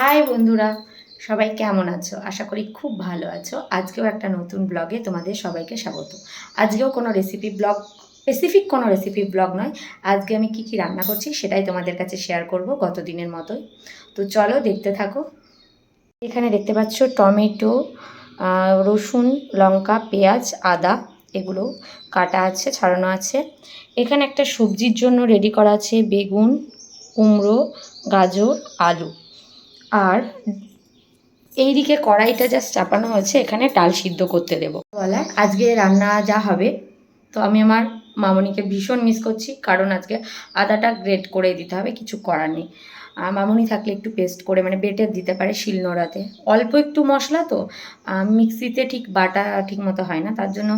High বন্ধুরা, সবাই কেমন আছো? আশা করি খুব ভালো আছো। আজকেও একটা নতুন ব্লগে তোমাদের সবাইকে স্বাগত। আজকেও কোনো রেসিপি ব্লগ স্পেসিফিক কোনো রেসিপি ব্লগ নয়। আজকে আমি কি কি রান্না করছি সেটাই তোমাদের কাছে শেয়ার করব গত দিনের মতোই। তো চলো দেখতে থাকো। এখানে দেখতে পাচ্ছ টমেটো রসুন, লঙ্কা, পেঁয়াজ, আদা, এগুলো কাটা আছে, ছাড়ানো আছে। এখানে একটা সবজির জন্য রেডি করা আছে বেগুন, কুমড়ো, গাজর, আলু। আর এইদিকে কড়াইটা জাস্ট চাপানো হয়েছে, এখানে ডাল সিদ্ধ করতে দেবো। বলার আজকে রান্না যা হবে, তো আমি আমার মামনিকে ভীষণ মিস করছি, কারণ আজকে আদাটা গ্রেট করে দিতে হবে, কিছু করার নেই। মামনি থাকলে একটু পেস্ট করে মানে বেটে দিতে পারে শিলনোড়াতে অল্প একটু মশলা তো মিক্সিতে ঠিক বাটা ঠিক মতো হয় না, তার জন্য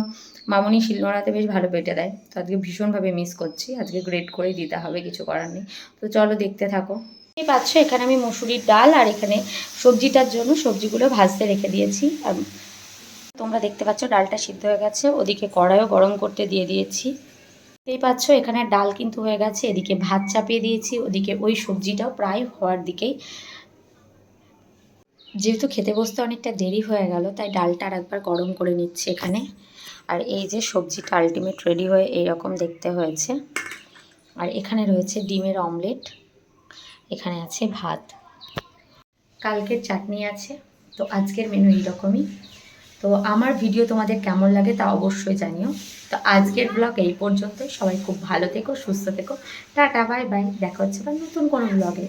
মামনি শিলনোড়াতে বেশ ভালো বেটে দেয়। তো আজকে ভীষণভাবে মিস করছি, আজকে গ্রেট করে দিতে হবে, কিছু করার নেই। তো চলো দেখতে থাকো। এই পাচ্ছ, এখানে আমি মুসুরির ডাল আর এখানে সবজিটার জন্য সবজিগুলো ভাজতে রেখে দিয়েছি। আর তোমরা দেখতে পাচ্ছ, ডালটা সিদ্ধ হয়ে গেছে। ওদিকে কড়াইও গরম করতে দিয়ে দিয়েছি। এই পাচ্ছ, এখানে ডাল কিন্তু হয়ে গেছে। এদিকে ভাত চাপিয়ে দিয়েছি। ওদিকে ওই সবজিটাও প্রায় হওয়ার দিকেই। যেহেতু খেতে বসতে অনেকটা দেরি হয়ে গেল, তাই ডালটা আর একবার গরম করে নিচ্ছি এখানে। আর এই যে সবজিটা আলটিমেট রেডি হয়ে এইরকম দেখতে হয়েছে। আর এখানে রয়েছে ডিমের অমলেট এখানে আছে ভাত। কালকের চাটনি আছে, তো আজকের মেনু এইরকমই। তো আমার ভিডিও তোমাদের কেমন লাগে তা অবশ্যই জানিও। তো আজকের ব্লগ এই পর্যন্তই। সবাই খুব ভালো থেকো, সুস্থ থেকো। টাটা বাই বাই দেখা হচ্ছে বা নতুন কোনো ব্লগে